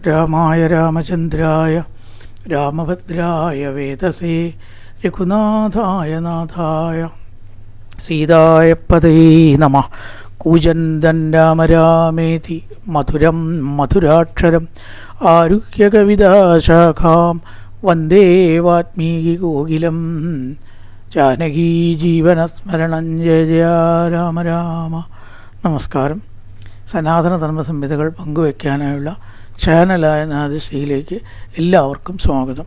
രാമായ രാമചന്ദ്രായ രാമഭദ്രായ വേദസേ രഘുനാഥായ നാഥായ. സീതായ പതേ നമ. കൂജന്തൻ രാമ രാമേതി മധുരം മധുരാക്ഷരം. ആരുഹ്യകവിതാശാഖാം വന്ദേ വാത്മീകി കോകിലം ജാനകീ ജീവനസ്മരണം ജയ ജയ രാമ രാമ നമസ്കാരം. സനാതന ധർമ്മ പങ്കുവയ്ക്കാനായുള്ള ചാനലായ നാദശ്രീയിലേക്ക് എല്ലാവർക്കും സ്വാഗതം.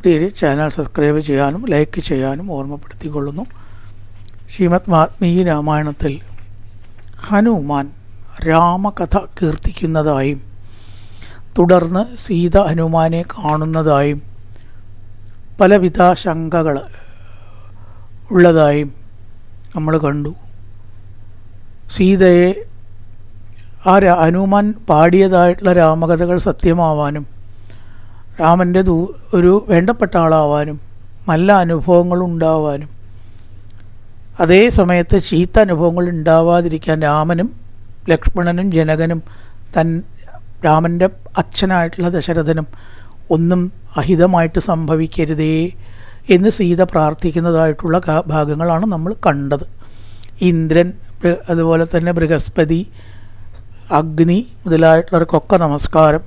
പ്രിയരെ ചാനൽ സബ്സ്ക്രൈബ് ചെയ്യാനും ലൈക്ക് ചെയ്യാനും ഓർമ്മപ്പെടുത്തിക്കൊള്ളുന്നു. ശ്രീമദ് വാത്മീകി രാമായണത്തിൽ ഹനുമാൻ രാമകഥ കീർത്തിക്കുന്നതായും തുടർന്ന് സീത ഹനുമാനെ കാണുന്നതായും പലവിധ ശങ്കകൾ ഉള്ളതായും നമ്മൾ കണ്ടു. സീതയെ ആ ഹനുമാൻ പാടിയതായിട്ടുള്ള രാമകഥകൾ സത്യമാവാനും രാമന്റെ ദൂ ഒരു വേണ്ടപ്പെട്ട ആളാവാനും നല്ല അനുഭവങ്ങൾ ഉണ്ടാവാനും അതേ സമയത്ത് ചീത്ത അനുഭവങ്ങൾ ഉണ്ടാവാതിരിക്കാൻ രാമനും ലക്ഷ്മണനും ജനകനും തൻ രാമന്റെ അച്ഛനായിട്ടുള്ള ദശരഥനും ഒന്നും അഹിതമായിട്ട് സംഭവിക്കരുതേ എന്ന് സീത പ്രാർത്ഥിക്കുന്നതായിട്ടുള്ള ഭാഗങ്ങളാണ് നമ്മൾ കണ്ടത്. ഇന്ദ്രൻ അതുപോലെ തന്നെ ബൃഹസ്പതി അഗ്നി മുതലായിട്ടുള്ളവർക്കൊക്കെ നമസ്കാരം.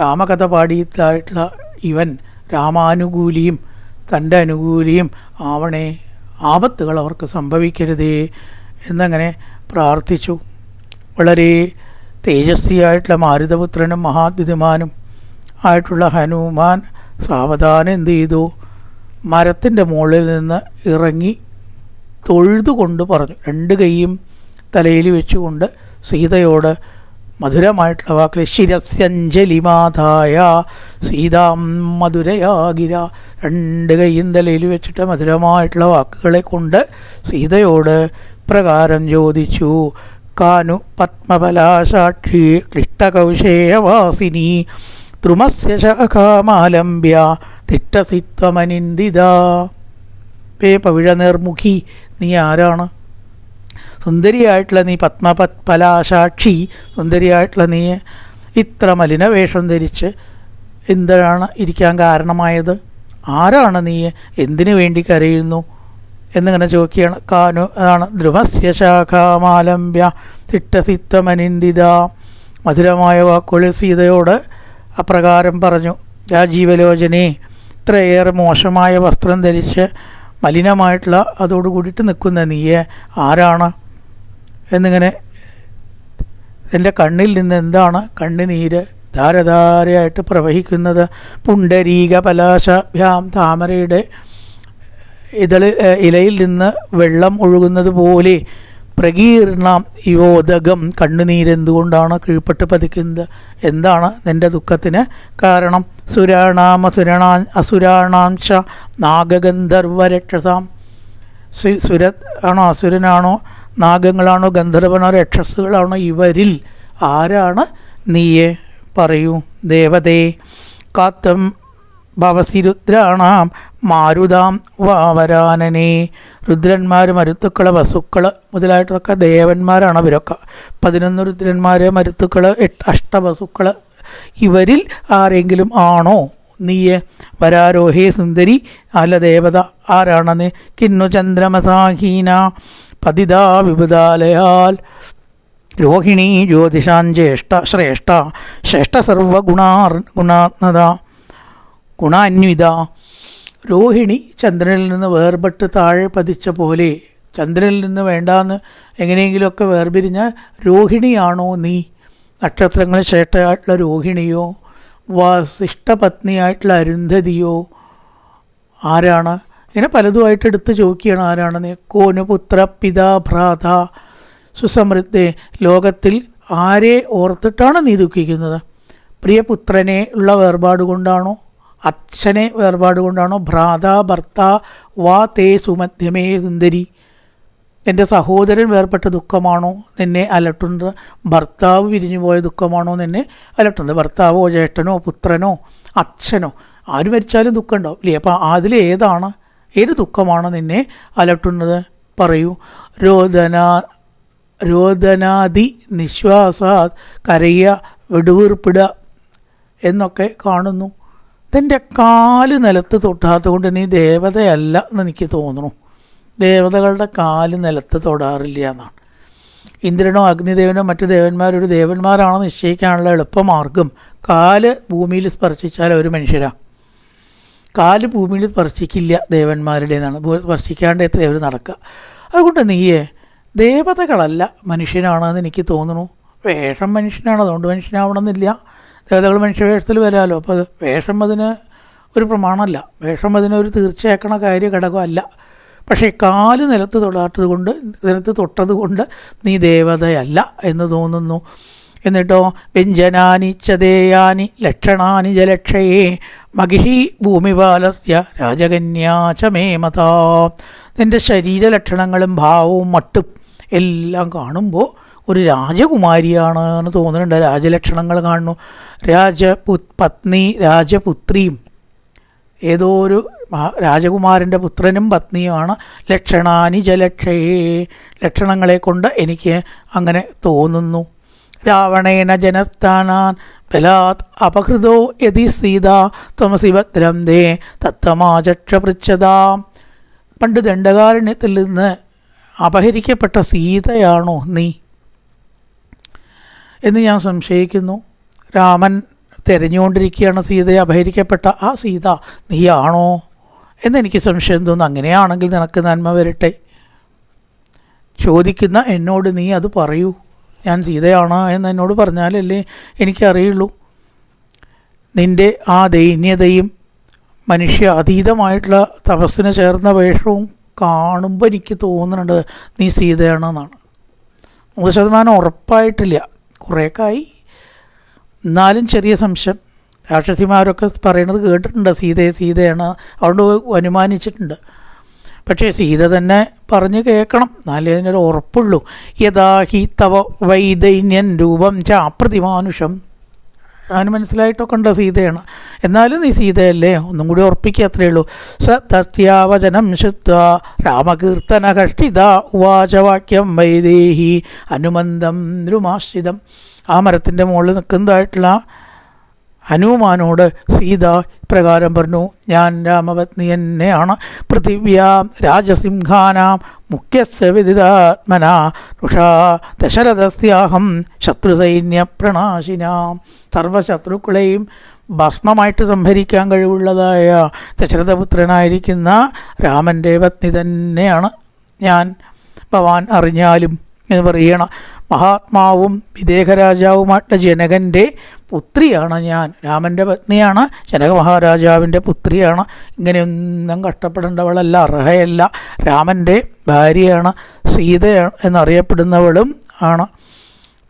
രാമകഥ പാടിയതായിട്ടുള്ള ഇവൻ രാമാനുകൂലിയും തന്റെ അനുകൂലിയും ആവണേ ആപത്തുകൾ അവർക്ക് സംഭവിക്കരുതേ എന്നങ്ങനെ പ്രാർത്ഥിച്ചു. വളരെ തേജസ്വിയായിട്ടുള്ള മാരുതപുത്രനും മഹാദ്യുതിമാനും ആയിട്ടുള്ള ഹനുമാൻ സാവധാനം എന്ത് ചെയ്തു? മരത്തിന്റെ മുകളിൽ നിന്ന് ഇറങ്ങി തൊഴുതുകൊണ്ട് പറഞ്ഞു. രണ്ട് കൈയും തലയിൽ വെച്ചുകൊണ്ട് സീതയോട് മധുരമായിട്ടുള്ള വാക്കിൽ ശിരസ്യഞ്ജലിമാതായ സീതാം മധുരയാകിര. രണ്ട് കൈയും തലയിൽ വെച്ചിട്ട് മധുരമായിട്ടുള്ള വാക്കുകളെ കൊണ്ട് സീതയോട് പ്രകാരം ചോദിച്ചു. കാനു പത്മഫലാസാക്ഷി ക്ലിഷ്ടകൗശേയവാസിനി. ദ്രുമസ്യ ശാഖാമാലംബ്യ തിട്ടസിത്വമനിന്ദിത. പേ പവിഴ നിർമുഖി നീ ആരാണ്? സുന്ദരിയായിട്ടുള്ള നീ പത്മപത് പലാശാക്ഷി സുന്ദരിയായിട്ടുള്ള നീ ഇത്ര മലിന വേഷം ധരിച്ച് എന്താണ് ഇരിക്കാൻ കാരണമായത്? ആരാണ് നീ? എന്തിനു വേണ്ടി കരയുന്നു? എന്നിങ്ങനെ ചോദിക്കുകയാണ്. കാനു അതാണ് ധ്രുവസ്യ ശാഖാമാലംബ്യ തിട്ടസിത്തമനിന്ദിത. മധുരമായ വാക്കുകളിൽ സീതയോട് അപ്രകാരം പറഞ്ഞു രാജീവലോചനെ ഇത്രയേറെ മോശമായ വസ്ത്രം ധരിച്ച് മലിനമായിട്ടുള്ള അതോട് കൂടിയിട്ട് നിൽക്കുന്ന നീയെ ആരാണ്? എന്നിങ്ങനെ എന്റെ കണ്ണിൽ നിന്ന് എന്താണ് കണ്ണുനീര് ധാരധാരയായിട്ട് പ്രവഹിക്കുന്നത്? പുണ്ടരീക പലാശഭ്യാം താമരയുടെ ഇതൾ ഇലയിൽ നിന്ന് വെള്ളം ഒഴുകുന്നത് പോലെ പ്രകീർണം യോദകം കണ്ണുനീരെന്തുകൊണ്ടാണ് കീഴ്പ്പെട്ട് പതിക്കുന്നത്? എന്താണ് നിന്റെ ദുഃഖത്തിന് കാരണം? സുരാണാം അസുരണാ അസുരാണാംശ നാഗഗന്ധർവരക്ഷസാം. സു- സുര ആണോ അസുരനാണോ? നാഗങ്ങളാണോ ഗന്ധർവനോ രക്ഷസുകളാണോ ഇവരിൽ ആരാണ്? നീയെ പറയൂ. ദേവതേ കാത്തം ഭവസി രുദ്രാണാം മാരുതാം വാവരാനനെ. രുദ്രന്മാർ മരുത്തുക്കൾ വസുക്കൾ മുതലായിട്ടൊക്കെ ദേവന്മാരാണ് അവരൊക്കെ. പതിനൊന്ന് രുദ്രന്മാർ മരുത്തുക്കൾ എട്ട് അഷ്ടവസുക്കൾ ഇവരിൽ ആരെങ്കിലും ആണോ? നീയെ വരാരോഹേ സുന്ദരി അല്ല ദേവത ആരാണെന്ന്? കിന്നു ചന്ദ്രമസാഹീന പതിതാ വിബുധാലയാൽ രോഹിണി ജ്യോതിഷാൻ ജ്യേഷ്ഠ ശ്രേഷ്ഠ ശ്രേഷ്ഠ സർവഗുണാർ ഗുണാത്മത ഗുണാന്വിത. രോഹിണി ചന്ദ്രനിൽ നിന്ന് വേർപെട്ട് താഴെ പതിച്ച പോലെ ചന്ദ്രനിൽ നിന്ന് വേണ്ടാന്ന് എങ്ങനെയെങ്കിലുമൊക്കെ വേർപിരിഞ്ഞ രോഹിണിയാണോ നീ? നക്ഷത്രങ്ങളിൽ ശ്രേഷ്ഠയായിട്ടുള്ള രോഹിണിയോ വസിഷ്ഠപത്നിയായിട്ടുള്ള അരുന്ധതിയോ ആരാണ്? ഇങ്ങനെ പലതുമായിട്ട് എടുത്ത് ചോദിക്കുകയാണ് ആരാണ് നീ? കോനു പുത്ര പിതാ ഭ്രാത സുസമൃദ്ധെ ലോകത്തിൽ ആരെ ഓർത്തിട്ടാണ് നീ ദുഃഖിക്കുന്നത്? പ്രിയപുത്രനെ ഉള്ള വേർപാട് കൊണ്ടാണോ? അച്ഛനെ വേർപാട് കൊണ്ടാണോ? ഭ്രാത ഭർത്ത വാ തേ സുമധ്യമേ സുന്ദരി. എന്റെ സഹോദരൻ വേർപെട്ട ദുഃഖമാണോ? നിന്നെ അലട്ടുന്നത് ഭർത്താവ് പിരിഞ്ഞു പോയ ദുഃഖമാണോ? നിന്നെ അലട്ടുന്നത് ഭർത്താവോ ജ്യേഷ്ഠനോ പുത്രനോ അച്ഛനോ? ആര് മരിച്ചാലും ദുഃഖം ഉണ്ടാവും. ഇല്ലേ അപ്പം അതിലേതാണ് ഏത് ദുഃഖമാണ് നിന്നെ അലട്ടുന്നത്? പറയൂ. രോദന രോദനാദി നിശ്വാസ കരയ വെടുവീർപ്പിട എന്നൊക്കെ കാണുന്നു. തന്റെ കാൽ നിലത്ത് തൊട്ടാത്തതുകൊണ്ട് നീ ദേവതയല്ല എന്ന് എനിക്ക് തോന്നുന്നു. ദേവതകളുടെ കാൽ നിലത്ത് തൊടാറില്ല എന്നാണ്. ഇന്ദ്രനോ അഗ്നിദേവനോ മറ്റു ദേവന്മാരൊരു ദേവന്മാരാണെന്ന് നിശ്ചയിക്കാനുള്ള എളുപ്പമാർഗം കാൽ ഭൂമിയിൽ സ്പർശിച്ചാൽ ഒരു മനുഷ്യരാണ് കാൽ ഭൂമിയിൽ സ്പർശിക്കില്ല ദേവന്മാരുടേതാണ്. ഭൂമി സ്പർശിക്കാണ്ട് എത്ര അവർ നടക്കുക അതുകൊണ്ട് നീയേ ദേവതകളല്ല മനുഷ്യനാണെന്ന് എനിക്ക് തോന്നുന്നു. വേഷം മനുഷ്യനാണ് അതുകൊണ്ട് മനുഷ്യനാവണമെന്നില്ല. ദേവതകൾ മനുഷ്യവേഷത്തിൽ വരാമല്ലോ അപ്പോൾ വേഷം അതിന് ഒരു പ്രമാണമല്ല. വേഷം അതിനൊരു തീർച്ചയാക്കണ കാര്യ ഘടകമല്ല. പക്ഷേ കാൽ നിലത്ത് തൊടാത്തത് കൊണ്ട് നിലത്ത് തൊട്ടത് കൊണ്ട് നീ ദേവതയല്ല എന്ന് തോന്നുന്നു. എന്നിട്ടോ വ്യഞ്ജനാനി ചതേയാനി ലക്ഷണാനി ജലക്ഷയേ മഹിഷി ഭൂമിപാലസ്യ രാജകന്യാച മേ മതാ. നിന്റെ ശരീരലക്ഷണങ്ങളും ഭാവവും മട്ടും എല്ലാം കാണുമ്പോൾ ഒരു രാജകുമാരിയാണ് എന്ന് തോന്നുന്നുണ്ട്. രാജലക്ഷണങ്ങൾ കാണുന്നു. രാജപു പത്നി രാജപുത്രിയും ഏതോ ഒരു രാജകുമാരന്റെ പുത്രനും പത്നിയുമാണ് ലക്ഷണാനി ജലക്ഷയേ. ലക്ഷണങ്ങളെ കൊണ്ട് എനിക്ക് അങ്ങനെ തോന്നുന്നു. രാവണേന ജനസ്ഥാനാൻ ബലാത് അപഹൃതോ യതി സീത ത്വമസി ഭദ്രം ദേ തത്തമാചക്ഷ പൃച്ഛതാം പണ്ട് ദണ്ഡകാരണ്യത്തിൽ നിന്ന് അപഹരിക്കപ്പെട്ട സീതയാണോ നീ? എന്ന് ഞാൻ സംശയിക്കുന്നു. രാമൻ തിരഞ്ഞുകൊണ്ടിരിക്കുകയാണ് സീതയെ അപഹരിക്കപ്പെട്ട ആ സീത നീയാണോ? എന്നെനിക്ക് സംശയം തോന്നുന്നു. അങ്ങനെയാണെങ്കിൽ നിനക്ക് നന്മ വരട്ടെ. ചോദിക്കുന്ന എന്നോട് നീ അത് പറയൂ. ഞാൻ സീതയാണ് എന്ന് എന്നോട് പറഞ്ഞാലല്ലേ എനിക്കറിയുള്ളൂ. നിന്റെ ആ ദൈന്യതയും മനുഷ്യ അതീതമായിട്ടുള്ള തപസ്സിന് ചേർന്ന വേഷവും കാണുമ്പോൾ എനിക്ക് തോന്നുന്നുണ്ട് നീ സീതയാണെന്നാണ്. നൂറ് ശതമാനം ഉറപ്പായിട്ടില്ല. കുറേയൊക്കെ ആയി എന്നാലും ചെറിയ സംശയം. രാക്ഷസിമാരൊക്കെ പറയണത് കേട്ടിട്ടുണ്ട് സീതയെ സീതയാണ്. അതുകൊണ്ട് അനുമാനിച്ചിട്ടുണ്ട്. പക്ഷേ സീത തന്നെ പറഞ്ഞ് കേൾക്കണം. എന്നാലേ അതിനൊരു ഉറപ്പുള്ളൂ. യഥാ ഹി തവ വൈദൈന്യൻ രൂപം ചാപ്രതിമാനുഷം അവന് മനസ്സിലായിട്ടൊക്കെ ഉണ്ട് സീതയാണ്. എന്നാലും നീ സീതയല്ലേ? ഒന്നും കൂടി ഉറപ്പിക്കുക അത്രയേ ഉള്ളൂ. സ തത്യാവചനം ശുദ്ധ രാമകീർത്തന കഷ്ടിത ഉവാചവാക്യം വൈദേഹി അനുമന്ദം രുമാശ്രിതം. ആ മരത്തിന്റെ മുകളിൽ നിൽക്കുന്നതായിട്ടുള്ള ഹനുമാനോട് സീത ഇപ്രകാരം പറഞ്ഞു ഞാൻ രാമപത്നി തന്നെയാണ് പൃഥിവ്യാം രാജസിംഹാനാം മുഖ്യസ്യ വിദിതാത്മന ഋഷാ ദശരഥസ്യാഹം ശത്രുസൈന്യ പ്രണാശിനാം സർവശത്രുക്കളെയും ഭസ്മമായിട്ട് സംഭരിക്കാൻ കഴിവുള്ളതായ ദശരഥപുത്രനായിരിക്കുന്ന രാമന്റെ പത്നി തന്നെയാണ്. ഞാൻ ഭവാൻ അറിഞ്ഞാലും എന്ന് പറയണം മഹാത്മാവും വിദേഹരാജാവുമായിട്ട് ജനകന്റെ പുത്രിയാണ് ഞാൻ. രാമന്റെ പത്നിയാണ് ജനക മഹാരാജാവിന്റെ പുത്രിയാണ്. ഇങ്ങനെയൊന്നും കഷ്ടപ്പെടേണ്ടവളല്ല അർഹയല്ല. രാമന്റെ ഭാര്യയാണ് സീത എന്നറിയപ്പെടുന്നവളും ആണ്.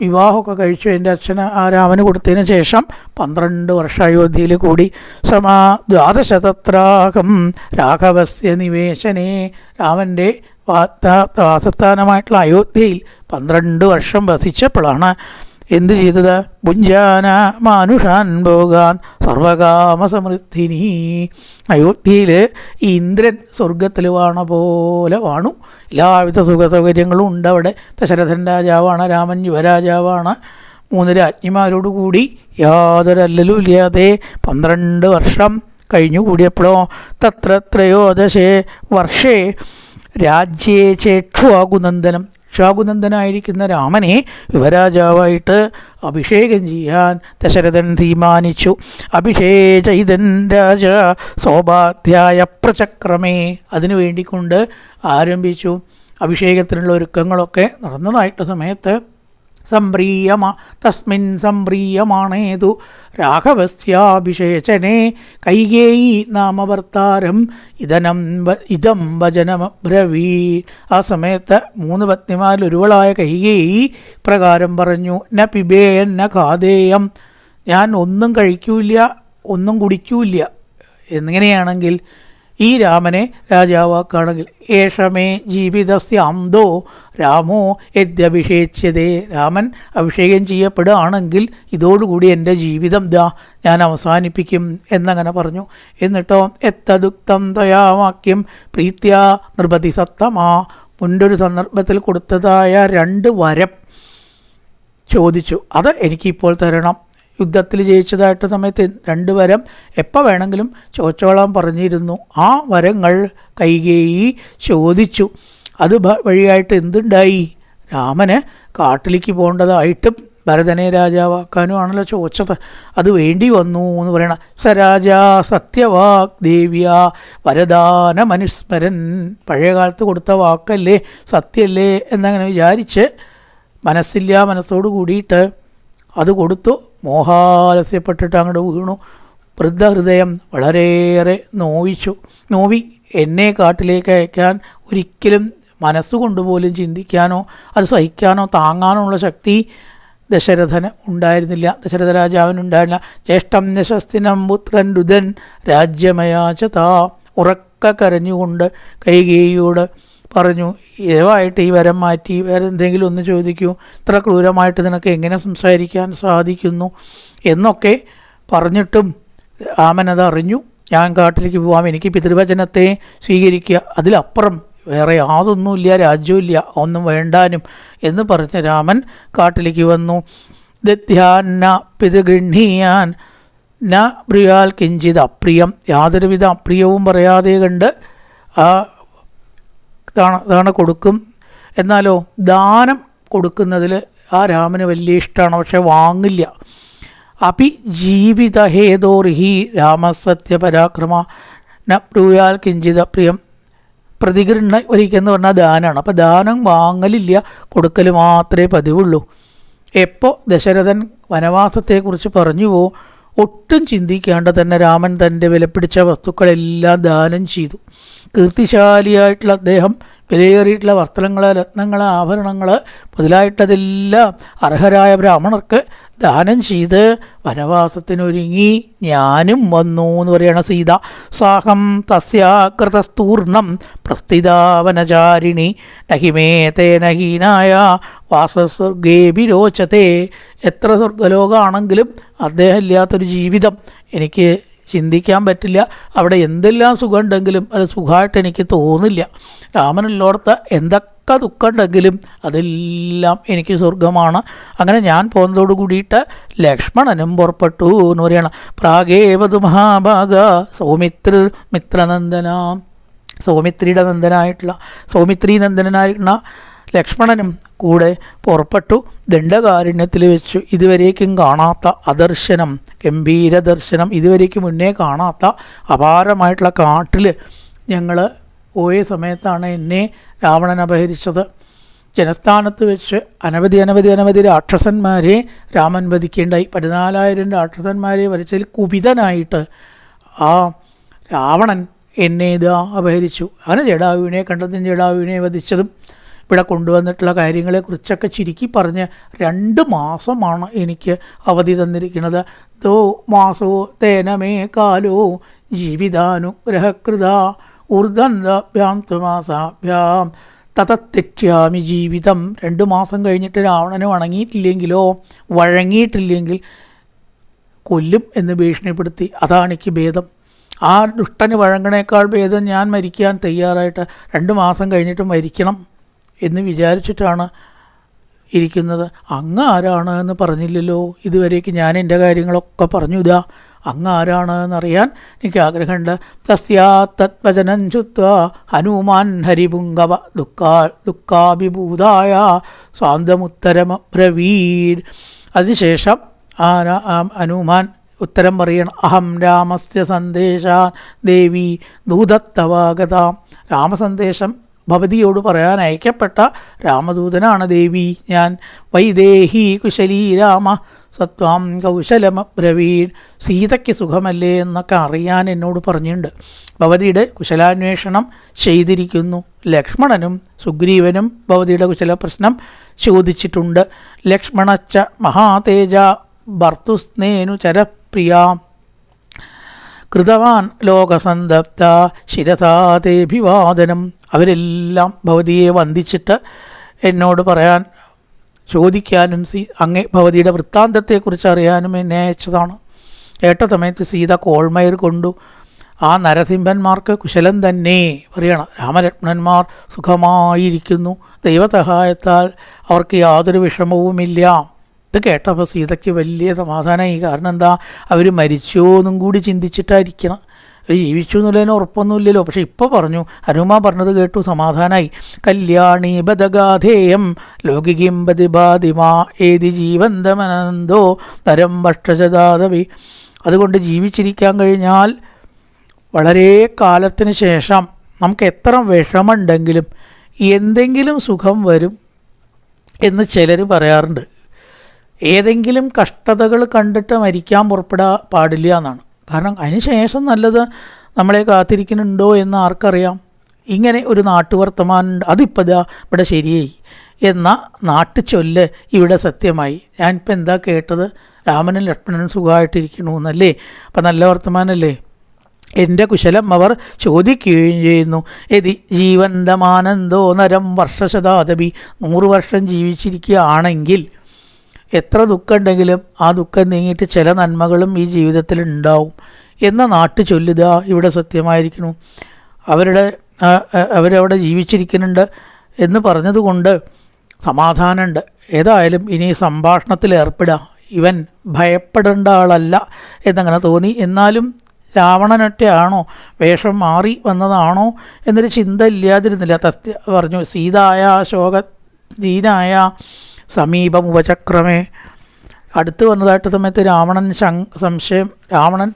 വിവാഹമൊക്കെ കഴിച്ചു. എന്റെ അച്ഛന് ആ രാമന് കൊടുത്തതിന് ശേഷം പന്ത്രണ്ട് വർഷം അയോധ്യയിൽ കൂടി. സമാ ദ്വാദശതത്രാഹം രാഘവസ്യ നിവേശനേ. രാമന്റെ വാസസ്ഥാനമായിട്ടുള്ള അയോധ്യയിൽ പന്ത്രണ്ട് വർഷം വസിച്ചപ്പോഴാണ് എന്ത് ചെയ്തത്? ഭുഞ്ചാന മാനുഷാൻ ഭോഗാൻ സർവകാമ സമൃദ്ധിനി അയോധ്യയിൽ ഈ ഇന്ദ്രൻ സ്വർഗത്തിൽ വാണ പോലെ വാണു. എല്ലാവിധ സുഖ സൗകര്യങ്ങളും ഉണ്ട് അവിടെ. ദശരഥൻ രാജാവാണ് രാമൻ യുവരാജാവാണ്. മൂന്ന് രാജ്ഞിമാരോടുകൂടി യാതൊരു അല്ലലും ഇല്ലാതെ പന്ത്രണ്ട് വർഷം കഴിഞ്ഞുകൂടിയപ്പോഴോ തത്ര ത്രയോദശേ വർഷേ രാജ്യേ ചേക്ഷുവാകുനന്ദനം ക്ഷാകുനന്ദനായിരിക്കുന്ന രാമനെ യുവരാജാവായിട്ട് അഭിഷേകം ചെയ്യാൻ ദശരഥൻ തീരുമാനിച്ചു. അഭിഷേചൈതൻ രാജ സോപാധ്യായ പ്രചക്രമേ. അതിനു വേണ്ടിക്കൊണ്ട് ആരംഭിച്ചു. അഭിഷേകത്തിനുള്ള ഒരുക്കങ്ങളൊക്കെ നടന്നതായിട്ട് സമയത്ത് സംപ്രീയമ തസ്മിൻ സംപ്രീയമാണേതു. രാഘവസ്യാഭിഷേചനെ കൈകേയി നാമവർത്താരം ഇതനം ഇതം വചനമബ്രവീ. ആ സമയത്ത് മൂന്ന് പത്നിമാരിലൊരുവളായ കൈകേയി പ്രകാരം പറഞ്ഞു ന പിബേയൻ ന ഖാദേയം ഞാൻ ഒന്നും കഴിക്കൂല ഒന്നും കുടിക്കൂല എന്നിങ്ങനെയാണെങ്കിൽ ഈ രാമനെ രാജാവാക്കുകയാണെങ്കിൽ ഏഷമേ ജീവിതസ്യ രാമോ യദ്യഭിഷേച്യതേ രാമൻ അഭിഷേകം ചെയ്യപ്പെടുകയാണെങ്കിൽ ഇതോടുകൂടി എന്റെ ജീവിതം ദാ ഞാൻ അവസാനിപ്പിക്കും എന്നങ്ങനെ പറഞ്ഞു. എന്നിട്ടോ എത്തദുക്തം ത്വയാവാക്യം പ്രീത്യ നൃപതി സത്തമാ. മുൻപൊരു സന്ദർഭത്തിൽ കൊടുത്തതായ രണ്ട് വരം ചോദിച്ചു. അത് എനിക്കിപ്പോൾ തരണം. യുദ്ധത്തിൽ ജയിച്ചതായിട്ട് സമയത്ത് രണ്ട് വരം എപ്പോൾ വേണമെങ്കിലും ചോച്ചോളം പറഞ്ഞിരുന്നു. ആ വരങ്ങൾ കൈകേയി ചോദിച്ചു. അത് വഴിയായിട്ട് എന്തുണ്ടായി? രാമന് കാട്ടിലേക്ക് പോകേണ്ടതായിട്ടും ഭരതനെ രാജാവാക്കാനും ആണല്ലോ ചോദിച്ചത്. അത് വേണ്ടി വന്നു എന്ന് പറയണം സത്യവാക് ദേവ്യ വരദാന മനുസ്മരൻ പഴയ കാലത്ത് കൊടുത്ത വാക്കല്ലേ സത്യല്ലേ എന്നങ്ങനെ വിചാരിച്ച് മനസ്സില്ല മനസ്സോട് കൂടിയിട്ട് അത് കൊടുത്തു. മോഹാലസ്യപ്പെട്ടിട്ട് അങ്ങോട്ട് വീണു. വൃദ്ധഹൃദയം വളരെയേറെ നോവിച്ചു. നോവി എന്നെ കാട്ടിലേക്ക് അയക്കാൻ ഒരിക്കലും മനസ്സുകൊണ്ട് പോലും ചിന്തിക്കാനോ അത് സഹിക്കാനോ താങ്ങാനോ ഉള്ള ശക്തി ദശരഥന് ഉണ്ടായിരുന്നില്ല. ദശരഥ രാജാവിനുണ്ടായിരുന്നില്ല ജ്യേഷ്ഠം യശസ്തിനം പുത്രൻ രുദൻ രാജ്യമയാചതാ. ഉറക്ക കരഞ്ഞുകൊണ്ട് കൈകേയിയോട് പറഞ്ഞു ദയവായിട്ട് ഈ വരം മാറ്റി വേറെ എന്തെങ്കിലും ഒന്ന് ചോദിക്കൂ. ഇത്ര ക്രൂരമായിട്ട് നിനക്ക് എങ്ങനെ സംസാരിക്കാൻ സാധിക്കുന്നു? എന്നൊക്കെ പറഞ്ഞിട്ടും രാമനത് അറിഞ്ഞു. ഞാൻ കാട്ടിലേക്ക് പോവാം. എനിക്ക് പിതൃവചനത്തെ സ്വീകരിക്കുക. അതിലപ്പുറം വേറെ യാതൊന്നുമില്ല രാജ്യമില്ല ഒന്നും വേണ്ടാനും. എന്ന് പറഞ്ഞ രാമൻ കാട്ടിലേക്ക് വന്നു. ദധ്യാന്ന പിതൃഗൃഹീയാൻ ന ബ്രിയാൽ കിഞ്ചിത് അപ്രിയം. യാതൊരുവിധ അപ്രിയവും പറയാതെ കണ്ട് ആ ഇതാണ് കൊടുക്കും. എന്നാലോ ദാനം കൊടുക്കുന്നതിൽ ആ രാമന് വലിയ ഇഷ്ടമാണ് പക്ഷെ വാങ്ങില്ല. അപി ഹി രാമസത്യപരാക്രമ ന ബ്രൂയാൽ കിഞ്ചിത പ്രിയം. പ്രതികരണ ഒരിക്കലെന്ന് പറഞ്ഞാൽ ദാനമാണ് അപ്പോൾ ദാനം വാങ്ങലില്ല കൊടുക്കൽ മാത്രമേ പതിവുള്ളൂ. എപ്പോൾ ദശരഥൻ വനവാസത്തെക്കുറിച്ച് പറഞ്ഞു പോവും ഒട്ടും ചിന്തിക്കാണ്ട് തന്നെ രാമൻ തന്റെ വിലപ്പിടിച്ച വസ്തുക്കളെല്ലാം ദാനം ചെയ്തു. കീർത്തിശാലിയായിട്ടുള്ള അദ്ദേഹം വിലയേറിയിട്ടുള്ള വസ്ത്രങ്ങൾ രത്നങ്ങൾ ആഭരണങ്ങൾ മുതലായിട്ടതെല്ലാം അർഹരായ ബ്രാഹ്മണർക്ക് ദാനം ചെയ്ത് വനവാസത്തിനൊരുങ്ങി. ഞാനും വന്നു എന്ന് പറയണ സീത. സാഹം തസ്യാകൃതസ്തൂർണം പ്രസ്ഥിതാവനചാരിണി നഹിമേ തേന ഹീനായ വാസസ്വർഗേ വിരോചത്തെ എത്ര സ്വർഗലോകമാണെങ്കിലും അദ്ദേഹം ഇല്ലാത്തൊരു ജീവിതം എനിക്ക് ചിന്തിക്കാൻ പറ്റില്ല. അവിടെ എന്തെല്ലാം സുഖമുണ്ടെങ്കിലും അത് സുഖമായിട്ട് എനിക്ക് തോന്നില്ല. രാമനുള്ളോടത്ത് എന്തൊക്കെ ദുഃഖം ഉണ്ടെങ്കിലും അതെല്ലാം എനിക്ക് സ്വർഗമാണ് അങ്ങനെ ഞാൻ പോകുന്നതോട് കൂടിയിട്ട് ലക്ഷ്മണനും പുറപ്പെട്ടു എന്ന് പറയണം. പ്രാഗേവതു മഹാഭാഗ സൗമിത്ര മിത്രനന്ദന. സൗമിത്രിയുടെ നന്ദനായിട്ടുള്ള സൗമിത്രി നന്ദനായിട്ടുള്ള ലക്ഷ്മണനും കൂടെ പുറപ്പെട്ടു. ദണ്ഡകാരുണ്യത്തിൽ വെച്ച് ഇതുവരേക്കും കാണാത്ത അദർശനം ഗംഭീര ദർശനം ഇതുവരേക്കും മുന്നേ കാണാത്ത അപാരമായിട്ടുള്ള കാട്ടിൽ ഞങ്ങൾ പോയ സമയത്താണ് എന്നെ രാവണൻ അപഹരിച്ചത്. ജനസ്ഥാനത്ത് വെച്ച് അനവധി അനവധി അനവധി രാക്ഷസന്മാരെ രാമൻ വധിക്കേണ്ടായി. പതിനാലായിരം രാക്ഷസന്മാരെ വരച്ചതിൽ കുപിതനായിട്ട് ആ രാവണൻ എന്നെ ഇത് അപഹരിച്ചു. അങ്ങനെ ജഡായുവിനെ കണ്ടതും ജഡായുവിനെ വധിച്ചതും ഇവിടെ കൊണ്ടുവന്നിട്ടുള്ള കാര്യങ്ങളെക്കുറിച്ചൊക്കെ ചുരുക്കി പറഞ്ഞ് രണ്ട് മാസമാണ് എനിക്ക് അവധി തന്നിരിക്കുന്നത്. ദോ മാസോ തേനമേ കാലോ ജീവിതാനുഗ്രഹകൃത ഊർധന്താഭ്യാം തതത്തിക്ഷ്യാമി ജീവിതം. രണ്ട് മാസം കഴിഞ്ഞിട്ട് രാവണന് വണങ്ങിയിട്ടില്ലെങ്കിലോ വഴങ്ങിയിട്ടില്ലെങ്കിൽ കൊല്ലും എന്ന് ഭീഷണിപ്പെടുത്തി. അതാണ് എനിക്ക് ഭേദം. ആ ദുഷ്ടന് വഴങ്ങണേക്കാൾ ഭേദം ഞാൻ മരിക്കാൻ തയ്യാറായിട്ട് രണ്ട് മാസം കഴിഞ്ഞിട്ട് മരിക്കണം. എന്ന് വിചാരിച്ചിട്ടാണ് ഇരിക്കുന്നത്. അങ്ങ് ആരാണ് എന്ന് പറഞ്ഞില്ലല്ലോ. ഇതുവരേക്ക് ഞാൻ എന്റെ കാര്യങ്ങളൊക്കെ പറഞ്ഞു. ഇതാ അങ്ങ് ആരാണ് എന്നറിയാൻ എനിക്ക് ആഗ്രഹമുണ്ട്. തസ്യാ തത്വചനം ചുത്വ ഹനുമാൻ ഹരിപുങ്കവ ദുഃഖാ ദുഃഖാഭിഭൂതായ സ്വാന്തമുത്തരമബ്രവീർ അതിനുശേഷം ആ ര- ആ ഹനുമാൻ ഉത്തരം പറയണം. അഹം രാമസ്യ സന്ദേശ ദേവി ദൂതത്തവാഗതാം. രാമസന്ദേശം ഭവതിയോട് പറയാൻ അയക്കപ്പെട്ട രാമദൂതനാണ് ദേവി. ഞാൻ വൈദേഹി കുശലീ രാമ സത്വാം കൗശലമബ്രവീൻ സീതയ്ക്ക് സുഖമല്ലേ എന്നൊക്കെ അറിയാൻ എന്നോട് പറഞ്ഞിട്ടുണ്ട്. ഭവതിയുടെ കുശലാന്വേഷണം ചെയ്തിരിക്കുന്നു. ലക്ഷ്മണനും സുഗ്രീവനും ഭവതിയുടെ കുശല പ്രശ്നം ചോദിച്ചിട്ടുണ്ട്. ലക്ഷ്മണച്ച മഹാതേജ ഭർത്തുസ്നേനു ചരപ്രിയ കൃതവാൻ ലോകസന്തപ്ത ശിരസാതേഭിവാദനം അവരെല്ലാം ഭവതിയെ വന്ദിച്ചിട്ട് എന്നോട് പറയാൻ ചോദിക്കാനും സീ അങ്ങേ ഭവതിയുടെ വൃത്താന്തത്തെക്കുറിച്ച് അറിയാനും എന്നെ അയച്ചതാണ്. ഏട്ട സമയത്ത് സീത കോൾമയർ കൊണ്ടു ആ നരസിംഹന്മാർക്ക് കുശലം തന്നെ പറയണം. രാമലക്ഷ്മണന്മാർ സുഖമായിരിക്കുന്നു. ദൈവസഹായത്താൽ അവർക്ക് യാതൊരു വിഷമവുമില്ല. ഇത് കേട്ടപ്പോൾ സീതയ്ക്ക് വലിയ സമാധാനമായി കാരണം എന്താ? അവർ മരിച്ചോ എന്നും കൂടി ചിന്തിച്ചിട്ടായിരിക്കണം. ജീവിച്ചു എന്നുള്ളതിന് ഉറപ്പൊന്നുമില്ലല്ലോ. പക്ഷെ ഇപ്പോൾ പറഞ്ഞു ഹനുമ പറഞ്ഞത് കേട്ടു സമാധാനായി. കല്യാണി ബദഗാധേയം ലൗകികിം ബതിബാദിമാ ഏതി ജീവന്തമനന്തോ നരം ഭക്ഷതാദവി അതുകൊണ്ട് ജീവിച്ചിരിക്കാൻ കഴിഞ്ഞാൽ വളരെ കാലത്തിന് ശേഷം നമുക്ക് എത്ര വിഷമുണ്ടെങ്കിലും എന്തെങ്കിലും സുഖം വരും എന്ന് ചിലർ പറയാറുണ്ട്. ഏതെങ്കിലും കഷ്ടതകൾ കണ്ടിട്ട് മരിക്കാൻ പുറപ്പെടാൻ പാടില്ല എന്നാണ്. കാരണം അതിന് ശേഷം നല്ലത് നമ്മളെ കാത്തിരിക്കുന്നുണ്ടോ എന്ന് ആർക്കറിയാം. ഇങ്ങനെ ഒരു നാട്ടുവർത്തമാനുണ്ട് അതിപ്പോൾ ഇതാ ഇവിടെ ശരിയായി. എന്ന നാട്ടു നാട്ടുചൊല്ല് ഇവിടെ സത്യമായി. ഞാനിപ്പോൾ എന്താ കേട്ടത്? രാമനും ലക്ഷ്മണനും സുഖമായിട്ടിരിക്കണു എന്നല്ലേ? അപ്പം നല്ല വർത്തമാനല്ലേ? എന്റെ കുശലം അവർ ചോദിക്കുകയും ചെയ്യുന്നു. എതി ജീവന്തമാനന്ദോ നരം വർഷശതാദപി നൂറ് വർഷം ജീവിച്ചിരിക്കുകയാണെങ്കിൽ എത്ര ദുഃഖമുണ്ടെങ്കിലും ആ ദുഃഖം നീങ്ങിയിട്ട് ചില നന്മകളും ഈ ജീവിതത്തിൽ ഉണ്ടാവും എന്ന നാട്ടു ചൊല്ലുക ഇവിടെ സത്യമായിരിക്കുന്നു. അവരുടെ അവരവിടെ ജീവിച്ചിരിക്കുന്നുണ്ട് എന്ന് പറഞ്ഞതുകൊണ്ട് സമാധാനമുണ്ട്. ഏതായാലും ഇനി സംഭാഷണത്തിൽ ഏർപ്പെടുക. ഇവൻ ഭയപ്പെടേണ്ട ആളല്ല എന്നങ്ങനെ തോന്നി. എന്നാലും രാവണനൊറ്റയാണോ? വേഷം മാറി വന്നതാണോ? എന്നൊരു ചിന്ത ഇല്ലാതിരുന്നില്ല. തത്യ പറഞ്ഞു സീതായ ശോക ദീനായ സമീപം ഉപചക്രമേ അടുത്ത് വന്നതായിട്ട് സമയത്ത് രാവണൻ സംശയം രാവണൻ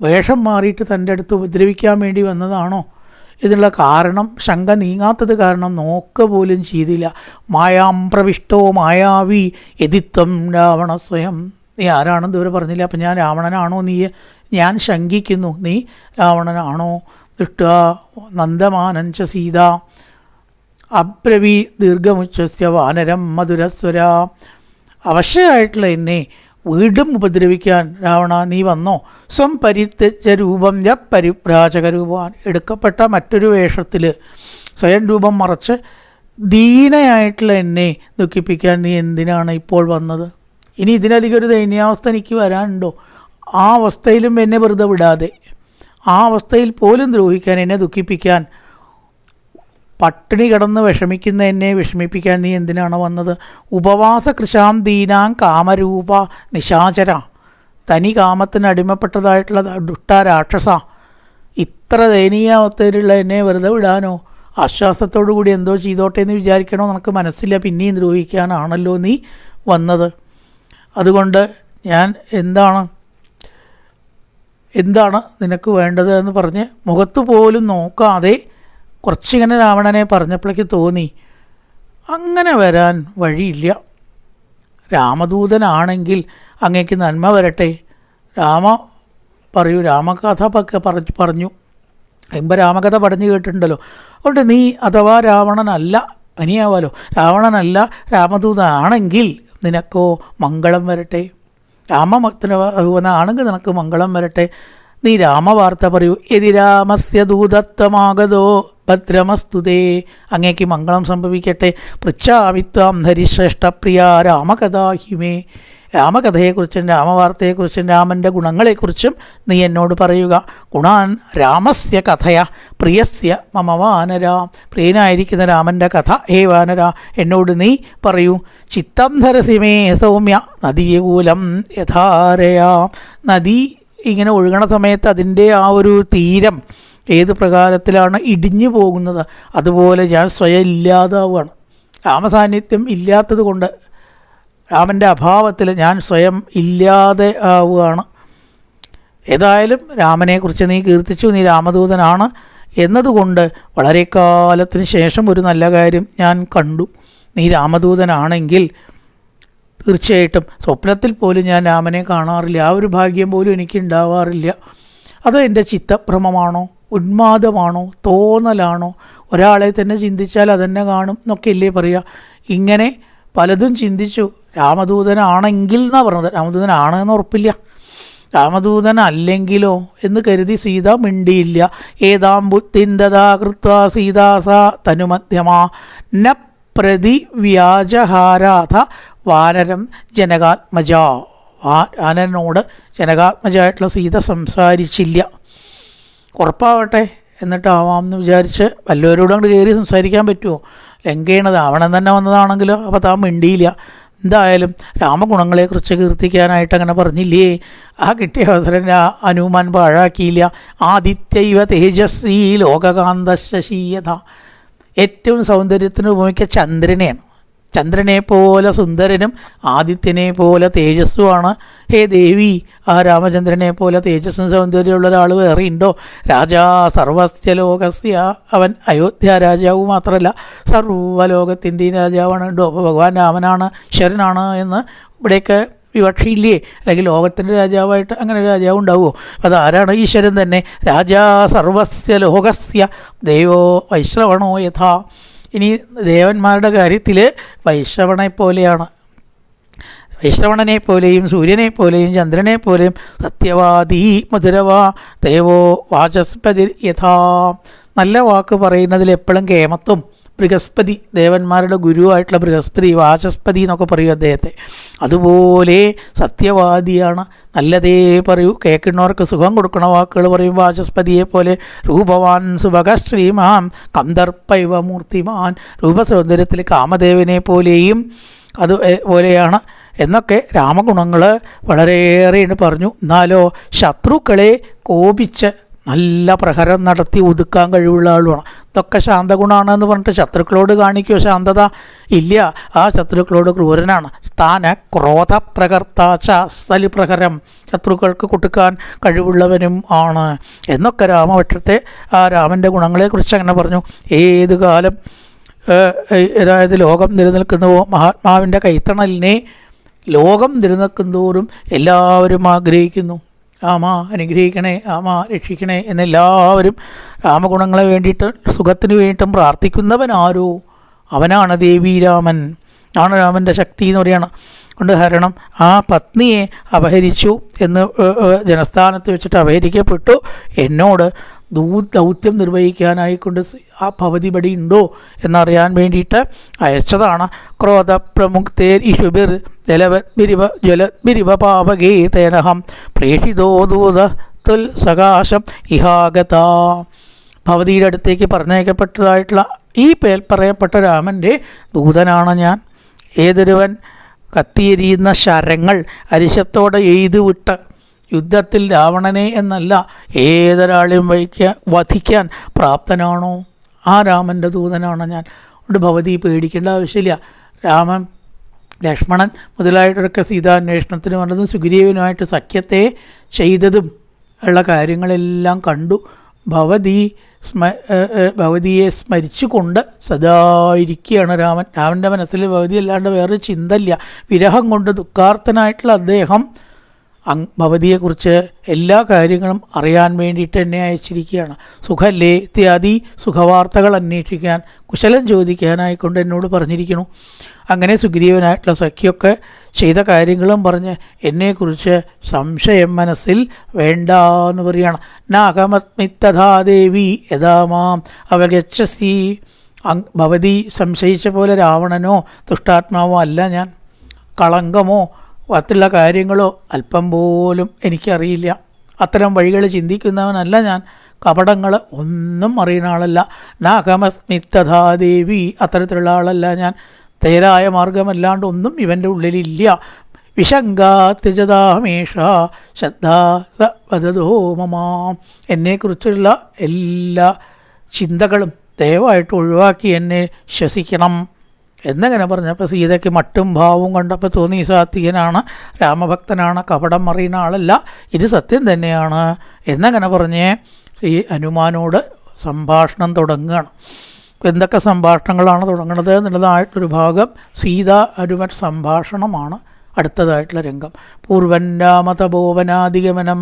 വേഷം മാറിയിട്ട് തന്റെ അടുത്ത് ഉപദ്രവിക്കാൻ വേണ്ടി വന്നതാണോ? ഇതിനുള്ള കാരണം ശങ്ക നീങ്ങാത്തത് കാരണം നോക്ക പോലും ചെയ്തില്ല. മായാം പ്രവിഷ്ടോ മായാവി എതിത്വം രാവണ സ്വയം. നീ ആരാണെന്ന് ഇവർ പറഞ്ഞില്ല. അപ്പം ഞാൻ രാവണനാണോ നീ ഞാൻ ശങ്കിക്കുന്നു. നീ രാവണനാണോ? ദൃഷ്ട നന്ദമാനഞ്ച സീത. അബ്രവി ദീർഘമുച്ഛസ്യ വാനരം മധുരസ്വര. അവശയായിട്ടുള്ള എന്നെ വീണ്ടും ഉപദ്രവിക്കാൻ രാവണ നീ വന്നോ? സ്വം പരിത്യജ രൂപം യ പരിപ്രാചക രൂപവാൻ എടുക്കപ്പെട്ട മറ്റൊരു വേഷത്തിൽ സ്വയം രൂപം മറച്ച് ദീനയായിട്ടുള്ള എന്നെ ദുഃഖിപ്പിക്കാൻ നീ എന്തിനാണ് ഇപ്പോൾ വന്നത്? ഇനി ഇതിനധികം ഒരു എനിക്ക് വരാനുണ്ടോ? ആ അവസ്ഥയിലും എന്നെ വെറുതെ വിടാതെ. ആ അവസ്ഥയിൽ പോലും ദ്രോഹിക്കാൻ എന്നെ ദുഃഖിപ്പിക്കാൻ പട്ടിണി കിടന്ന് വിഷമിക്കുന്ന എന്നെ വിഷമിപ്പിക്കാൻ നീ എന്തിനാണ് വന്നത്? ഉപവാസ കൃഷാം ദീനാം കാമരൂപ നിശാചര. തനി കാമത്തിന് അടിമപ്പെട്ടതായിട്ടുള്ള ദുഷ്ട രാക്ഷസ. ഇത്ര ദയനീയാവസ്ഥയിലുള്ള എന്നെ വെറുതെ വിടാനോ? ആശ്വാസത്തോടു കൂടി എന്തോ ചെയ്തോട്ടെ എന്ന് വിചാരിക്കണോ? നമുക്ക് മനസ്സില്ല. പിന്നെയും ദ്രോഹിക്കാനാണല്ലോ നീ വന്നത്. അതുകൊണ്ട് ഞാൻ എന്താണ് എന്താണ് നിനക്ക് വേണ്ടത് എന്ന് പറഞ്ഞ് മുഖത്ത് പോലും നോക്കാതെ കുറച്ചിങ്ങനെ രാവണനെ പറഞ്ഞപ്പോഴേക്ക് തോന്നി അങ്ങനെ വരാൻ വഴിയില്ല. രാമദൂതനാണെങ്കിൽ അങ്ങേക്ക് നന്മ വരട്ടെ. രാമ പറയൂ രാമകഥ പറഞ്ഞു. എമ്പ രാമകഥ പറഞ്ഞു കേട്ടിട്ടുണ്ടല്ലോ. അതുകൊണ്ട് നീ അഥവാ രാവണനല്ല അനിയാവാലോ രാവണനല്ല രാമദൂതനാണെങ്കിൽ നിനക്കോ മംഗളം വരട്ടെ. രാമഭക്തനാണെങ്കിൽ നിനക്ക് മംഗളം വരട്ടെ. നീ രാമവാർത്ത പറയൂ യതി രാമസ്യ ദൂതത്വമാകതോ. ഭദ്രമസ്തുതേ അങ്ങേക്ക് മംഗളം സംഭവിക്കട്ടെ. പൃച്ഛാമിത്വാം ഹരിശ്രേഷ്ഠപ്രിയ രാമകഥാഹിമേ. രാമകഥയെക്കുറിച്ചും രാമവാർത്തയെക്കുറിച്ചും രാമന്റെ ഗുണങ്ങളെക്കുറിച്ചും നീ എന്നോട് പറയുക. ഗുണാൻ രാമസ്യ കഥയ. പ്രിയസ്യ മമ വാനര. പ്രിയനായിരിക്കുന്ന രാമന്റെ കഥ ഹേ വാനര. എന്നോട് നീ പറയൂ. ചിത്തം ധരസിമേ സൗമ്യ. നദീകൂലം യഥാരയാ. നദി ഇങ്ങനെ ഒഴുകണ സമയത്ത് അതിന്റെ ആ ഒരു തീരം ഏത് പ്രകാരത്തിലാണ് ഇടിഞ്ഞു പോകുന്നത്? അതുപോലെ ഞാൻ സ്വയം ഇല്ലാതാവുകയാണ്. രാമസാന്നിധ്യം ഇല്ലാത്തത് കൊണ്ട് രാമന്റെ അഭാവത്തിൽ ഞാൻ സ്വയം ഇല്ലാതെ ആവുകയാണ്. ഏതായാലും രാമനെക്കുറിച്ച് നീ കീർത്തിച്ചു നീ രാമദൂതനാണ് എന്നതുകൊണ്ട് വളരെ കാലത്തിന് ശേഷം ഒരു നല്ല കാര്യം ഞാൻ കണ്ടു. നീ രാമദൂതനാണെങ്കിൽ തീർച്ചയായിട്ടും സ്വപ്നത്തിൽ പോലും ഞാൻ രാമനെ കാണാറില്ല. ആ ഒരു ഭാഗ്യം പോലും എനിക്ക് ഉണ്ടാവാറില്ല അത് എന്റെ ചിത്തഭ്രമമാണോ? ഉന്മാദമാണോ തോന്നലാണോ? ഒരാളെ തന്നെ ചിന്തിച്ചാൽ അതെന്നെ കാണും എന്നൊക്കെ അല്ലേ പറയുക ഇങ്ങനെ പലതും ചിന്തിച്ചു. രാമദൂതനാണെങ്കിൽ എന്നാണ് പറഞ്ഞത്? രാമദൂതനാണ് എന്ന് ഉറപ്പില്ല. രാമദൂതൻ അല്ലെങ്കിലോ എന്ന് കരുതി സീത മിണ്ടിയില്ല. ഏതാം ബുദ്ധിന്തതാ കൃത്വ സീതാസ തനുമധ്യമാ. ന പ്രതി വ്യാജഹാരാധ വാനരം ജനകാത്മജ. വാനരനോട് ജനകാത്മജായിട്ടുള്ള സീത സംസാരിച്ചില്ല. ഉറപ്പാവട്ടെ എന്നിട്ടാവാം എന്ന് വിചാരിച്ച് വല്ലവരോടും അങ്ങോട്ട് കയറി സംസാരിക്കാൻ പറ്റുമോ? ലങ്കയണത്. അവണം തന്നെ വന്നതാണെങ്കിലോ അപ്പോൾ താൻ മിണ്ടിയില്ല. എന്തായാലും രാമഗുണങ്ങളെക്കുറിച്ച് കീർത്തിക്കാനായിട്ട് അങ്ങനെ പറഞ്ഞില്ലേ? ആ കിട്ടിയ അവസരം അനുമാൻ പാഴാക്കിയില്ല. ആദിത്യൈവ തേജസ്വി ലോകകാന്ത ശശീയത ഏറ്റവും സൗന്ദര്യത്തിന് ഉപമിക്ക ചന്ദ്രനെയാണ്. ചന്ദ്രനെ പോലെ സുന്ദരനും ആദിത്യനെ പോലെ തേജസ്സുമാണ്. ഹേ ദേവി ആ രാമചന്ദ്രനെ പോലെ തേജസ്സും സൗന്ദര്യമുള്ള ഒരാൾ വേറെ ഉണ്ടോ? രാജാ സർവസ്യ ലോകസ്യ അവൻ അയോധ്യ രാജാവ് മാത്രമല്ല സർവലോകത്തിന്റെയും രാജാവാണ്. ഉണ്ടോ? അപ്പോൾ ഭഗവാൻ രാമനാണ് ഈശ്വരനാണ് എന്ന് ഇവിടെയൊക്കെ വിവക്ഷയില്ലേ? അല്ലെങ്കിൽ ലോകത്തിന്റെ രാജാവായിട്ട് അങ്ങനെ രാജാവ് ഉണ്ടാവുമോ? അതാരാണ് ഈശ്വരൻ തന്നെ? രാജാ സർവസ്യ ലോകസ്യ ദൈവോ വൈശ്രവണോ യഥാ? ഇനി ദേവന്മാരുടെ കാര്യത്തിൽ വൈശ്രവണെ പോലെയാണ്. വൈശ്രവണനെ പോലെയും സൂര്യനെ പോലെയും ചന്ദ്രനെ പോലെയും സത്യവാദി മധുരവാ ദേവോ വാചസ്പതി യഥാ. നല്ല വാക്ക് പറയുന്നതിൽ എപ്പോഴും കേമത്വം ബൃഹസ്പതി ദേവന്മാരുടെ ഗുരുവായിട്ടുള്ള ബൃഹസ്പതി വാചസ്പതി എന്നൊക്കെ പറയും അദ്ദേഹത്തെ. അതുപോലെ സത്യവാദിയാണ് നല്ലതേ പറയൂ കേൾക്കുന്നവർക്ക് സുഖം കൊടുക്കണ വാക്കുകൾ പറയും വാചസ്പതിയെ പോലെ രൂപവാൻ സുഭഗ ശ്രീമാൻ കന്ദർപ്പൈവ മൂർത്തിമാൻ രൂപസൗന്ദര്യത്തിൽ കാമദേവനെ പോലെയും അത് പോലെയാണ്. എന്നൊക്കെ രാമഗുണങ്ങൾ വളരെയേറെ പറഞ്ഞു. എന്നാലോ ശത്രുക്കളെ കോപിച്ച് നല്ല പ്രഹരം നടത്തി ഒതുക്കാൻ കഴിവുള്ള ആളുമാണ്. ഇതൊക്കെ ശാന്തഗുണമാണ് എന്ന് പറഞ്ഞിട്ട് ശത്രുക്കളോട് കാണിക്കുക ശാന്തത? ഇല്ല. ആ ശത്രുക്കളോട് ക്രൂരനാണ്. താന് ക്രോധപ്രകർത്താച്ച സ്ഥലിപ്രഹരം ശത്രുക്കൾക്ക് കൊടുക്കാൻ കഴിവുള്ളവനും ആണ്. എന്നൊക്കെ രാമപക്ഷത്തെ ആ രാമന്റെ ഗുണങ്ങളെക്കുറിച്ച് അങ്ങനെ പറഞ്ഞു. ഏത് കാലം അതായത് ലോകം നിലനിൽക്കുന്നുവോ മഹാത്മാവിന്റെ കൈത്തണലിനെ ലോകം നിലനിൽക്കുന്തോറും എല്ലാവരും ആഗ്രഹിക്കുന്നു. രാമ അനുഗ്രഹിക്കണേ രാമ രക്ഷിക്കണേ എന്നെല്ലാവരും രാമഗുണങ്ങളെ വേണ്ടിയിട്ട് സുഖത്തിന് വേണ്ടിയിട്ടും പ്രാർത്ഥിക്കുന്നവനാരോ? അവനാണ് ദേവീരാമൻ ആണ് രാമന്റെ ശക്തി എന്ന് പറയണം. കൊണ്ട് ഹരണം ആ പത്നിയെ അപഹരിച്ചു എന്ന് ജനസ്ഥാനത്ത് വെച്ചിട്ട് അപഹരിക്കപ്പെട്ടു. എന്നോട് ദൗത്യം നിർവഹിക്കാനായിക്കൊണ്ട് ആ ഭവതിപടി ഉണ്ടോ എന്നറിയാൻ വേണ്ടിയിട്ട് അയച്ചതാണ്. ക്രോധപ്രമുക്തേർ ഇഷുബിർ ജലവദ്ബിരിവ ജലദ്ബിരിവ പാപകേ തേനഹം പ്രേഷിതോ തുൽ സകാശം ഇഹാഗത. ഭവതിയുടെ അടുത്തേക്ക് പറഞ്ഞേക്കപ്പെട്ടതായിട്ടുള്ള ഈ പേൽ പറയപ്പെട്ട രാമന്റെ ദൂതനാണ് ഞാൻ. ഏതൊരുവൻ കത്തിയെരിയുന്ന ശരങ്ങൾ അരിശത്തോടെ എയ്തു വിട്ട് യുദ്ധത്തിൽ രാവണനെ എന്നല്ല ഏതൊരാളെയും വഹിക്കാൻ വധിക്കാൻ പ്രാപ്തനാണോ? ആ രാമന്റെ ദൂതനാണ് ഞാൻ. അതുകൊണ്ട് ഭവതി പേടിക്കേണ്ട ആവശ്യമില്ല. രാമൻ ലക്ഷ്മണൻ മുതലായിട്ടൊക്കെ സീതാന്വേഷണത്തിന് വന്നതും സുഗ്രീവനുമായിട്ട് സഖ്യത്തെ ചെയ്തതും ഉള്ള കാര്യങ്ങളെല്ലാം കണ്ടു. ഭവതി സ്മ ഭവതിയെ സ്മരിച്ചുകൊണ്ട് സദാ ഇരിക്കുകയാണ് രാമൻ. രാമന്റെ മനസ്സിൽ ഭവതി അല്ലാണ്ട് വേറെ ചിന്തയില്ല. വിരഹം കൊണ്ട് ദുഃഖാർത്ഥനായിട്ടുള്ള അദ്ദേഹം ഭവതിയെക്കുറിച്ച് എല്ലാ കാര്യങ്ങളും അറിയാൻ വേണ്ടിയിട്ട് എന്നെ അയച്ചിരിക്കുകയാണ്. സുഖല്ലേ ഇത്യാദി സുഖവാർത്തകൾ അന്വേഷിക്കാൻ കുശലം ചോദിക്കാനായിക്കൊണ്ട് എന്നോട് പറഞ്ഞിരിക്കുന്നു. അങ്ങനെ സുഗ്രീവനായിട്ടുള്ള സഖ്യമൊക്കെ ചെയ്ത കാര്യങ്ങളും പറഞ്ഞ് എന്നെക്കുറിച്ച് സംശയം മനസ്സിൽ വേണ്ട എന്ന് പറയുകയാണ്. നാഗമത്മിത്തഥാ ദേവി യഥാമാം അവഗച്ഛസി. ഭവതി സംശയിച്ച പോലെ രാവണനോ ദുഷ്ടാത്മാവോ അല്ല ഞാൻ. കളങ്കമോ മറ്റുള്ള കാര്യങ്ങളോ അല്പം പോലും എനിക്കറിയില്ല. അത്തരം വഴികൾ ചിന്തിക്കുന്നവനല്ല ഞാൻ. കപടങ്ങൾ ഒന്നും അറിയുന്ന ആളല്ല. നാഗമസ്മിത്തഥാദേവി അത്തരത്തിലുള്ള ആളല്ല ഞാൻ. തേരായ മാർഗമല്ലാണ്ട് ഒന്നും ഇവന്റെ ഉള്ളിലില്ല. വിശങ്കാത്യജതാമേഷ ശ്രദ്ധാ വദതോ എന്നെക്കുറിച്ചുള്ള എല്ലാ ചിന്തകളും ദയവായിട്ട് ഒഴിവാക്കി എന്നെ ശ്വസിക്കണം. എന്നെങ്ങനെ പറഞ്ഞപ്പോൾ സീതയ്ക്ക് മട്ടും ഭാവവും കണ്ടപ്പോൾ തോന്നി സാത്വികനാണ് രാമഭക്തനാണ് കപടം മറിയുന്ന ആളല്ല ഇത് സത്യം തന്നെയാണ് എന്നങ്ങനെ പറഞ്ഞ് ശ്രീ ഹനുമാനോട് സംഭാഷണം തുടങ്ങുകയാണ്. എന്തൊക്കെ സംഭാഷണങ്ങളാണ് തുടങ്ങുന്നത് എന്നുള്ളതായിട്ടൊരു ഭാഗം സീത ഹനുമൻ സംഭാഷണമാണ്. അടുത്തതായിട്ടുള്ള രംഗം. പൂർവൻ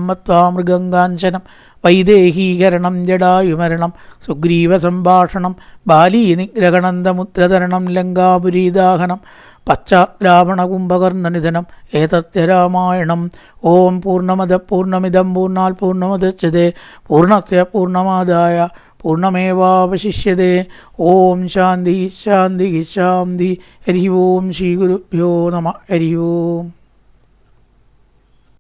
മത്വാ മൃഗങ്കാഞ്ചനം വൈദേഹീകരണം ജടായുമരണം സുഗ്രീവ സംഭാഷണം ബാലീ പച്ച ലങ്കാപുരീദാഹനം പശ്ചാദ്രാവണകുംഭകർണനിധനം ഏതത്യ രാമായണം ഓം പൂർണമത പൂർണമിതം പൂർണാൽ പൂർണമതച്ചതേ പൂർണസ്യ പൂർണമാദായ പൂർണമേവാവശിഷ്യതേ. ഓം ശാന്തി ശാന്തി ശാന്തി. ഹരി ഓം ശ്രീ ഗുരുഭ്യോ നമ. ഹരി ഓം.